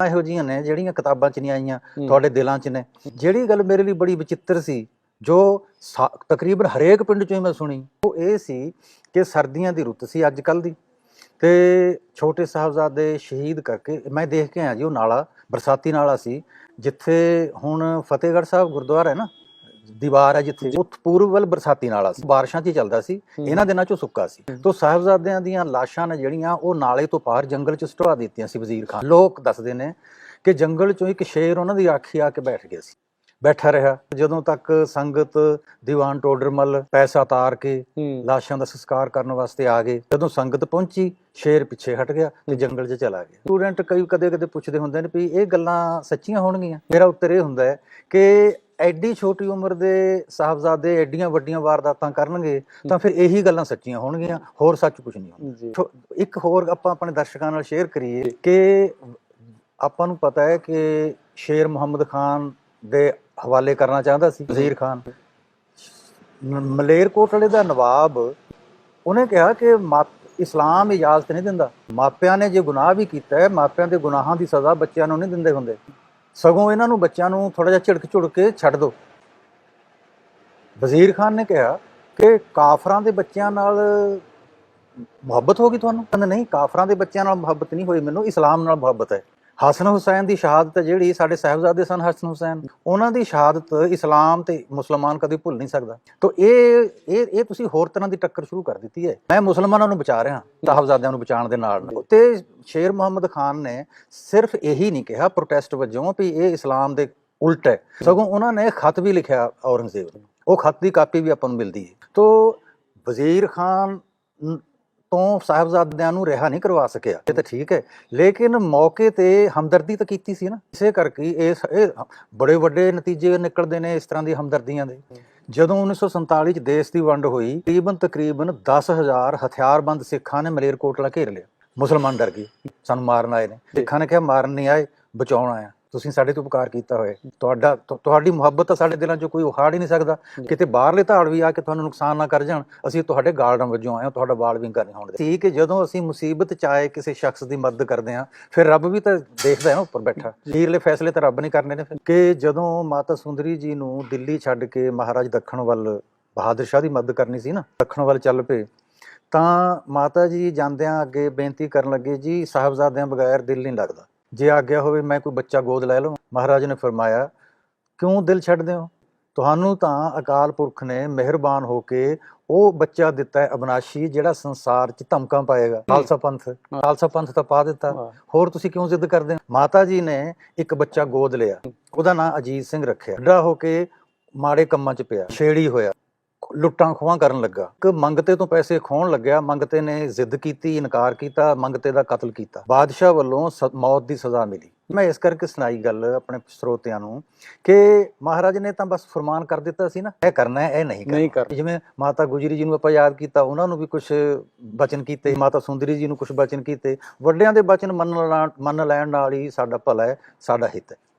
ਇਹੋ ਜਿਹੀਆਂ ਨੇ ਜਿਹੜੀਆਂ ਕਿਤਾਬਾਂ 'ਚ ਨਹੀਂ ਆਈਆਂ। ਤੁਹਾਡੇ ਦਿਲਾਂ 'ਚ ਨੇ ਜਿਹੜੀ ਗੱਲ ਮੇਰੇ ਲਈ ਬੜੀ ਵਿਚਿੱਤਰ ਸੀ ਜੋ ਤਕਰੀਬਨ ਹਰੇਕ ਪਿੰਡ 'ਚੋਂ ਹੀ ਮੈਂ ਸੁਣੀ ਉਹ ਇਹ ਸੀ ਕਿ ਸਰਦੀਆਂ ਦੀ ਰੁੱਤ ਸੀ ਅੱਜ ਕੱਲ ਦੀ ਤੇ ਛੋਟੇ ਸਾਹਿਬਜ਼ਾਦੇ ਸ਼ਹੀਦ ਕਰਕੇ ਮੈਂ ਦੇਖ ਕੇ ਆਇਆ ਜੀ ਉਹ ਨਾਲਾ ਬਰਸਾਤੀ ਨਾਲਾ ਸੀ ਜਿੱਥੇ ਹੁਣ ਫਤਿਹਗੜ੍ਹ ਸਾਹਿਬ ਗੁਰਦੁਆਰਾ ਹੈ ਨਾ ਦੀਵਾਰ ਹੈ ਜਿੱਥੇ ਉਹ ਪੂਰਬ ਵੱਲ ਬਰਸਾਤੀ ਨਾਲਾ ਸੀ। ਬਾਰਿਸ਼ਾਂ 'ਚ ਹੀ ਚੱਲਦਾ ਸੀ। ਇਹਨਾਂ ਦਿਨਾਂ 'ਚੋਂ ਸੁੱਕਾ ਸੀ। ਤੋਂ ਸਾਹਿਬਜ਼ਾਦਿਆਂ ਦੀਆਂ ਲਾਸ਼ਾਂ ਨੇ ਜਿਹੜੀਆਂ ਉਹ ਨਾਲੇ ਤੋਂ ਪਾਰ ਜੰਗਲ 'ਚ ਸੁਟਵਾ ਦਿੱਤੀਆਂ ਸੀ ਵਜ਼ੀਰ ਖਾਨ। ਲੋਕ ਦੱਸਦੇ ਨੇ ਕਿ ਜੰਗਲ 'ਚੋਂ ਇੱਕ ਸ਼ੇਰ ਉਹਨਾਂ ਦੀ ਆਖੀ ਆ ਕੇ ਬੈਠ ਗਿਆ ਸੀ। ਬੈਠਾ ਰਿਹਾ। ਜਦੋਂ ਤੱਕ ਸੰਗਤ ਦੀਵਾਨ ਟੋਡਰਮਲ ਪੈਸਾ ਤਾਰ ਕੇ ਲਾਸ਼ਾਂ ਦਾ ਸੰਸਕਾਰ ਕਰਨ ਵਾਸਤੇ ਆ ਗਏ ਜਦੋਂ ਸੰਗਤ ਪਹੁੰਚੀ ਸ਼ੇਰ ਪਿੱਛੇ ਹਟ ਗਿਆ ਤੇ ਜੰਗਲ 'ਚ ਚਲਾ ਗਿਆ। ਸਟੂਡੈਂਟ ਕਈ ਕਦੇ ਕਦੇ ਪੁੱਛਦੇ ਹੁੰਦੇ ਨੇ ਵੀ ਇਹ ਗੱਲਾਂ ਸੱਚੀਆਂ ਹੋਣਗੀਆਂ? ਮੇਰਾ ਉੱਤਰ ਇਹ ਹੁੰਦਾ ਹੈ ਕਿ ਐਡੀ ਛੋਟੀ ਉਮਰ ਦੇ ਸਾਹਿਬਜ਼ਾਦੇ ਐਡੀਆਂ ਵੱਡੀਆਂ ਵਾਰਦਾਤਾਂ ਕਰਨਗੇ ਤਾਂ ਫਿਰ ਇਹੀ ਗੱਲਾਂ ਸੱਚੀਆਂ ਹੋਣਗੀਆਂ ਹੋਰ ਸੱਚ ਕੁਝ ਨਹੀਂ ਹੁੰਦਾ ਇੱਕ ਹੋਰ ਆਪਾਂ ਆਪਣੇ ਦਰਸ਼ਕਾਂ ਨਾਲ ਸ਼ੇਅਰ ਕਰੀਏ ਕਿ ਆਪਾਂ ਨੂੰ ਪਤਾ ਹੈ ਕਿ ਸ਼ੇਰ ਮੁਹੰਮਦ ਖਾਨ ਦੇ ਹਵਾਲੇ ਕਰਨਾ ਚਾਹੁੰਦਾ ਸੀ ਵਜ਼ੀਰ ਖਾਨ। ਮ- ਮਲੇਰਕੋਟਲੇ ਦਾ ਨਵਾਬ ਉਹਨੇ ਕਿਹਾ ਕਿ ਇਸਲਾਮ ਇਜਾਜ਼ਤ ਨਹੀਂ ਦਿੰਦਾ। ਮਾਪਿਆਂ ਨੇ ਜੇ ਗੁਨਾਹ ਵੀ ਕੀਤਾ ਹੈ ਮਾਪਿਆਂ ਦੇ ਗੁਨਾਹਾਂ ਦੀ ਸਜ਼ਾ ਬੱਚਿਆਂ ਨੂੰ ਨਹੀਂ ਦਿੰਦੇ ਹੁੰਦੇ। ਸਗੋਂ ਇਹਨਾਂ ਨੂੰ ਬੱਚਿਆਂ ਨੂੰ ਥੋੜਾ ਜਿਹਾ ਝਿੜਕ ਝੁੜਕ ਕੇ ਛੱਡ ਦਿਓ ਵਜ਼ੀਰ ਖਾਨ ਨੇ ਕਿਹਾ ਕਿ ਕਾਫਰਾਂ ਦੇ ਬੱਚਿਆਂ ਨਾਲ ਮੁਹੱਬਤ ਹੋ ਗਈ ਤੁਹਾਨੂੰ? ਕਹਿੰਦੇ, ਨਹੀਂ, ਕਾਫਰਾਂ ਦੇ ਬੱਚਿਆਂ ਨਾਲ ਮੁਹੱਬਤ ਨਹੀਂ ਹੋਈ, ਮੈਨੂੰ ਇਸਲਾਮ ਨਾਲ ਮੁਹੱਬਤ ਹੈ। ਹਸਨ ਹੁਸੈਨ ਦੀ ਸ਼ਹਾਦਤ ਜਿਹੜੀ ਸਾਡੇ ਸਾਹਿਬਜ਼ਾਦੇ ਸਨ ਹਸਨ ਹੁਸੈਨ, ਉਹਨਾਂ ਦੀ ਸ਼ਹਾਦਤ ਇਸਲਾਮ ਤੇ ਮੁਸਲਮਾਨ ਕਦੇ ਭੁੱਲ ਨਹੀਂ ਸਕਦਾ। ਤਾਂ ਇਹ ਇਹ ਇਹ ਤੁਸੀਂ ਹੋਰ ਤਰ੍ਹਾਂ ਦੀ ਟੱਕਰ ਸ਼ੁਰੂ ਕਰ ਦਿੱਤੀ ਹੈ। ਮੈਂ ਮੁਸਲਮਾਨਾਂ ਨੂੰ ਬਚਾ ਰਿਹਾ, ਸਾਹਿਬਜ਼ਾਦਿਆਂ ਨੂੰ ਬਚਾਉਣ ਦੇ ਨਾਲ ਨਾਲ। ਤੇ ਸ਼ੇਰ ਮੁਹੰਮਦ ਖਾਨ ਨੇ ਸਿਰਫ ਇਹੀ ਨਹੀਂ ਕਿਹਾ ਪ੍ਰੋਟੈਸਟ ਵਜੋਂ ਵੀ ਇਹ ਇਸਲਾਮ ਦੇ ਉਲਟ ਹੈ। ਸਗੋਂ ਉਹਨਾਂ ਨੇ ਖਤ ਵੀ ਲਿਖਿਆ ਔਰੰਗਜ਼ੇਬ ਨੂੰ। ਉਹ ਖਤ ਦੀ ਕਾਪੀ ਵੀ ਆਪਾਂ ਨੂੰ ਮਿਲਦੀ ਹੈ। ਤੋ ਵਜ਼ੀਰ ਖਾਨ ਤੋਂ ਸਾਹਿਬਜ਼ਾਦਿਆਂ ਨੂੰ ਰਿਹਾ ਨਹੀਂ ਕਰਵਾ ਸਕਿਆ। ਇਹ ਤਾਂ ਠੀਕ ਹੈ ਲੇਕਿਨ ਮੌਕੇ ਤੇ ਹਮਦਰਦੀ ਤਾਂ ਕੀਤੀ ਸੀ ਨਾ। ਇਸੇ ਕਰਕੇ ਇਹ ਇਹ ਬੜੇ ਵੱਡੇ ਨਤੀਜੇ ਨਿਕਲਦੇ ਨੇ ਇਸ ਤਰ੍ਹਾਂ ਦੀ ਹਮਦਰਦੀਆਂ ਦੇ। ਜਦੋਂ 1947 ਚ ਦੇਸ਼ ਦੀ ਵੰਡ ਹੋਈ ਤਕਰੀਬਨ ਤਕਰੀਬਨ 10000 ਹਥਿਆਰਬੰਦ ਸਿੱਖਾਂ ਨੇ ਮਲੇਰਕੋਟਲਾ ਘੇਰ ਲਿਆ। ਮੁਸਲਮਾਨ ਡਰ ਗਏ ਸਾਨੂੰ ਮਾਰਨ ਆਏ ਨੇ। ਸਿੱਖਾਂ ਨੇ ਕਿਹਾ ਮਾਰਨ ਨਹੀਂ ਆਏ ਬਚਾਉਣ ਆਇਆ। ਤੁਸੀਂ ਸਾਡੇ ਤੋਂ ਉਪਕਾਰ ਕੀਤਾ ਹੋਇਆ ਤੁਹਾਡਾ ਤੁਹਾਡੀ ਮੁਹੱਬਤ ਤਾਂ ਸਾਡੇ ਦਿਲਾਂ 'ਚੋਂ ਕੋਈ ਉਖਾੜ ਹੀ ਨਹੀਂ ਸਕਦਾ। ਕਿਤੇ ਬਾਹਰਲੇ ਧਾੜ ਵੀ ਆ ਕੇ ਤੁਹਾਨੂੰ ਨੁਕਸਾਨ ਨਾ ਕਰ ਜਾਣ ਅਸੀਂ ਤੁਹਾਡੇ ਗਾਰਡਨ ਵਜੋਂ ਆਏ ਹਾਂ ਤੁਹਾਡਾ ਵਾਲ ਵੀ ਕਰਨੀ ਹੋਣ ਦੇ ਸੀ ਕਿ ਜਦੋਂ ਅਸੀਂ ਮੁਸੀਬਤ 'ਚ ਆਏ ਕਿਸੇ ਸ਼ਖਸ ਦੀ ਮਦਦ ਕਰਦੇ ਹਾਂ ਫਿਰ ਰੱਬ ਵੀ ਤਾਂ ਦੇਖਦਾ ਹੈ ਨਾ ਉੱਪਰ ਬੈਠਾ। ਅਖੀਰਲੇ ਫੈਸਲੇ ਤਾਂ ਰੱਬ ਨੇ ਕਰਨੇ ਨੇ ਫਿਰ। ਕਿ ਜਦੋਂ ਮਾਤਾ ਸੁੰਦਰੀ ਜੀ ਨੂੰ ਦਿੱਲੀ ਛੱਡ ਕੇ ਮਹਾਰਾਜ ਦੱਖਣ ਵੱਲ ਬਹਾਦਰ ਸ਼ਾਹ ਦੀ ਮਦਦ ਕਰਨੀ ਸੀ ਨਾ ਦੱਖਣ ਵੱਲ ਚੱਲ ਪਏ ਤਾਂ ਮਾਤਾ ਜੀ ਜਾਂਦਿਆਂ ਅੱਗੇ ਬੇਨਤੀ ਕਰਨ ਲੱਗੇ ਜੀ ਸਾਹਿਬਜ਼ਾਦਿਆਂ ਬਗੈਰ ਦਿਲ ਨਹੀਂ ਲੱਗਦਾ। ਜੇ ਆਗਿਆ ਹੋਵੇ ਮੈਂ ਕੋਈ ਬੱਚਾ ਗੋਦ ਲੈ ਲਵਾਂ ਮਹਾਰਾਜ ਨੇ ਫਰਮਾਇਆ ਕਿਉਂ ਦਿਲ ਛੱਡਦੇ ਹੋ? ਤੁਹਾਨੂੰ ਤਾਂ ਅਕਾਲ ਪੁਰਖ ਨੇ ਮਿਹਰਬਾਨ ਹੋ ਕੇ ਉਹ ਬੱਚਾ ਦਿੱਤਾ ਹੈ ਅਬਨਾਸ਼ੀ ਜਿਹੜਾ ਸੰਸਾਰ 'ਚ ਧਮਕਾਂ ਪਾਏਗਾ। ਖਾਲਸਾ ਪੰਥ ਖਾਲਸਾ ਪੰਥ ਤਾਂ ਪਾ ਦਿੱਤਾ। ਹੋਰ ਤੁਸੀਂ ਕਿਉਂ ਜ਼ਿੱਦ ਕਰਦੇ ਹੋ? ਮਾਤਾ ਜੀ ਨੇ ਇੱਕ ਬੱਚਾ ਗੋਦ ਲਿਆ। ਉਹਦਾ ਨਾਂ ਅਜੀਤ ਸਿੰਘ ਰੱਖਿਆ। ਵੱਡਾ ਹੋ ਕੇ ਮਾੜੇ ਕੰਮਾਂ 'ਚ ਪਿਆ ਛੇੜੀ ਹੋਇਆ। ਲੁੱਟਾਂ ਖੋਹਾਂ ਕਰਨ ਲੱਗਾ। ਇੱਕ ਮੰਗਤੇ ਤੋਂ ਪੈਸੇ ਖੋਹਣ ਲੱਗਿਆ। ਮੰਗਤੇ ਨੇ ਜ਼ਿੱਦ ਕੀਤੀ ਇਨਕਾਰ ਕੀਤਾ ਮੰਗਤੇ ਦਾ ਕਤਲ ਕੀਤਾ। ਬਾਦਸ਼ਾਹ ਵੱਲੋਂ ਮੌਤ ਦੀ ਸਜ਼ਾ ਮਿਲੀ। ਮੈਂ ਇਸ ਕਰਕੇ ਸੁਣਾਈ ਗੱਲ ਆਪਣੇ ਸਰੋਤਿਆਂ ਨੂੰ ਕਿ ਮਹਾਰਾਜ ਨੇ ਤਾਂ ਬਸ ਫਰਮਾਨ ਕਰ ਦਿੱਤਾ ਸੀ ਨਾ ਇਹ ਕਰਨਾ ਹੈ ਇਹ ਨਹੀਂ ਕਰਨਾ। ਜਿਵੇਂ ਮਾਤਾ ਗੁਜਰੀ ਜੀ ਨੂੰ ਆਪਾਂ ਯਾਦ ਕੀਤਾ ਉਹਨਾਂ ਨੂੰ ਵੀ ਕੁਝ ਬਚਨ ਕੀਤੇ ਮਾਤਾ ਸੁੰਦਰੀ ਜੀ ਨੂੰ ਕੁਝ ਬਚਨ ਕੀਤੇ। ਵੱਡਿਆਂ ਦੇ ਬਚਨ ਮੰਨ ਲੈਣ ਨਾਲ ਹੀ ਸਾਡਾ ਭਲਾ ਹੈ ਸਾਡਾ ਹਿੱਤ ਹੈ।